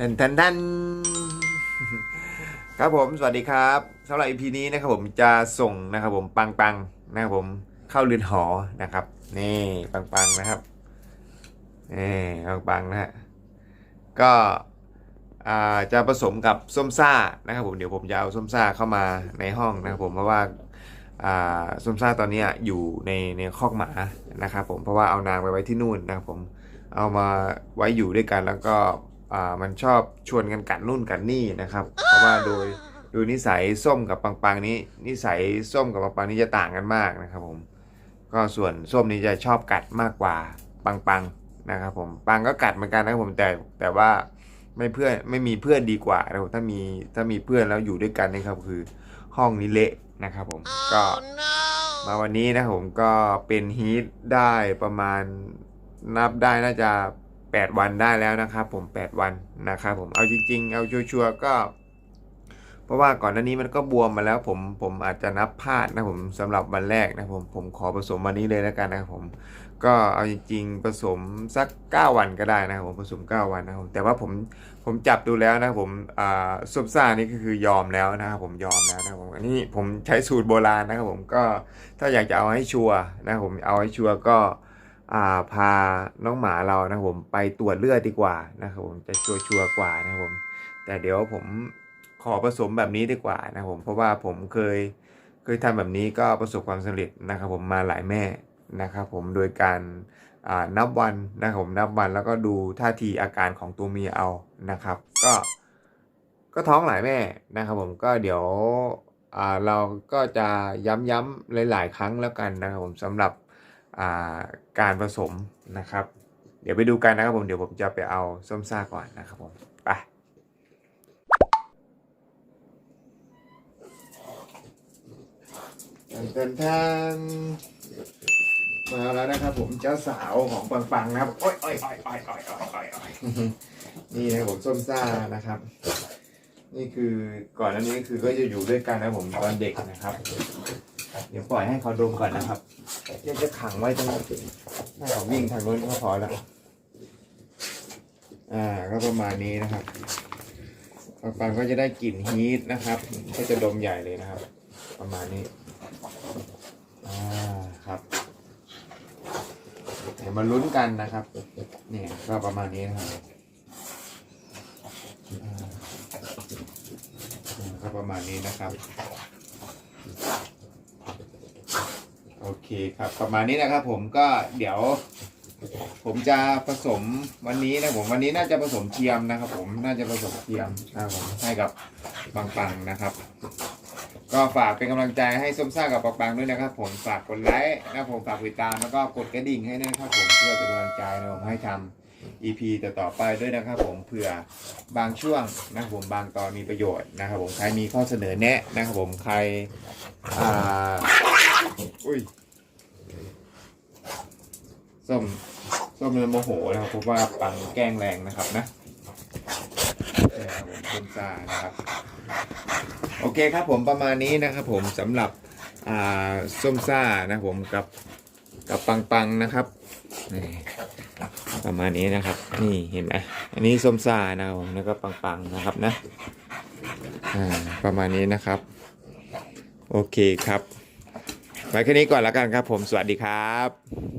ทันทันทันครับผมสวัสดีครับสำหรับ EP นี้นะครับผมจะส่งนะครับผมปังปังนะครับผมเข้าเรือนหอนะครับ นี่ปังปังนะครับนี่ปังปังนะฮะก็จะผสมกับส้มซ่านะครับผมเดี๋ยวผมจะเอาส้มซ่าเข้ามาในห้องนะครับผมเพราะว่าส้มซ่าตอนนี้อยู่ในในคอกหมานะครับผมเพราะว่าเอานางไปไว้ที่นู่นนะครับผมเอามาไว้อยู่ด้วยกันแล้วก็ อ่ามันชอบชวนกันกัดนู่นกัดนี่นะครับ เพราะว่าโดยโดยนิสัยส้มกับปังปังนี้ นิสัยส้มกับปังปังนี้จะต่างกันมากนะครับผมก็ส่วนส้มนี้จะชอบกัดมากกว่าปังปังนะครับผมปังก็กัดเหมือนกันนะครับผมแต่แต่ว่าไม่เพื่อนไม่มีเพื่อนดีกว่านะครับถ้ามีถ้ามีเพื่อนแล้วอยู่ด้วยกันนะครับคือห้องนี้เละนะครับผมก็มาวันนี้นะผมก็เป็นฮีทได้ประมาณนับได้น่าจะ 8 วันได้แล้วนะครับผม 8 วันนะครับผมเอาจริง ๆ เอาชัวร์ๆก็ เพราะว่าก่อนหน้านี้มันก็บวมมาแล้วผมผมอาจจะนับพลาดนะผมสำหรับวันแรกนะผมผมขอผสมวันนี้เลยแล้วกันนะครับผมก็เอาจริงๆผสมสัก 9 วันก็ได้นะครับผมผสม 9 วันนะครับผมแต่ว่าผมผมจับดูแล้วนะผมอ่าซุปซ่านี่ก็คือยอมแล้วนะครับผมยอมแล้วนะครับผมอันนี้ผมใช้สูตรโบราณนะครับผมก็ถ้าอยากจะเอาให้ชัวร์นะผมเอาให้ชัวร์ก็ อ่าพาน้องหมาเรานะผมไปตรวจเลือดดีกว่านะครับผมจะชัวร์ชัวกว่านะครับผมแต่เดี๋ยวผมขอผสมแบบนี้ดีกว่านะผมเพราะว่าผมเคยเคยทำแบบนี้ก็ประสบความสำเร็จนะครับผมมาหลายแม่นะครับผมโดยการนับวันนะครับผมนับวันแล้วก็ดูท่าทีอาการของตัวเมียเอานะครับ ก็ก็ท้องหลายแม่นะครับผมก็เดี๋ยวเราก็จะย้ำๆหลาย ๆ ครั้งแล้วกันนะครับผมสำหรับ การผสมนะครับ เดี๋ยวไปดูกันนะครับผมเดี๋ยวผมจะไปเอาส้มซ่าก่อนนะครับผมไปแทนแานมาแล้วนะครับผมเจ้าสาวของปังปังนะครับโอ้ยโอ้ยโอ้ยโอ้ยโอ้ยโอ้ยโอ้ยนี่นะผมส้มซ่านะครับ นี่คือก่อนหน้านี้คือก็จะอยู่ด้วยกันนะผมตอนเด็กนะครับ เดี๋ยวปล่อยให้เขาดมก่อนนะครับเดี๋ยวจะขังไว้ตรงนั้นให้เขาวิ่งทางโน้นก็พอแล้ว อ่าก็ประมาณนี้นะครับปังปังก็จะได้กลิ่นฮีทนะครับ ก็จะดมใหญ่เลยนะครับ ประมาณนี้ อ่าครับเดี๋ยวมาลุ้นกันนะครับ เนี่ยก็ประมาณนี้นะครับอ่าก็ประมาณนี้นะครับ โอเคครับประมาณนี้นะครับ ผมก็เดี๋ยว ผมจะผสมวันนี้นะผมวันนี้น่าจะผสมเทียมนะครับ ผมน่าจะผสมเทียมนะครับผมให้กับปังปังๆนะครับ ก็ฝากเป็นกำลังใจให้ส้มซ่ากับปังปังด้วยนะครับ ผมฝากกดไลค์นะครับผมฝากติดตามแล้วก็กดกระดิ่งให้ด้วยนะครับผมเพื่อเป็นกำลังใจนะผมให้ทำ EP ต่อๆไปด้วยนะครับผมเผื่อบางช่วงนะครับผมบางตอนมีประโยชน์นะครับผมใครมีข้อเสนอแนะนะครับผมใครอ่าอุ้ยส้มส้มเลยโมโหนะครับเพราะว่าปังแกล้งแรงนะครับนะผมส้มซ่านะครับ โอเคครับผมประมาณนี้นะครับผมสำหรับอ่าส้มซ่านะครับผมกับ กับปังปังนะครับนี่ประมาณนี้นะครับ นี่เห็นไหมอันนี้ส้มซ่านะครับแล้วก็ปังปังนะครับนะอ่าประมาณนี้นะครับ โอเคครับไว้แค่นี้ก่อนแล้วกันครับผมสวัสดีครับ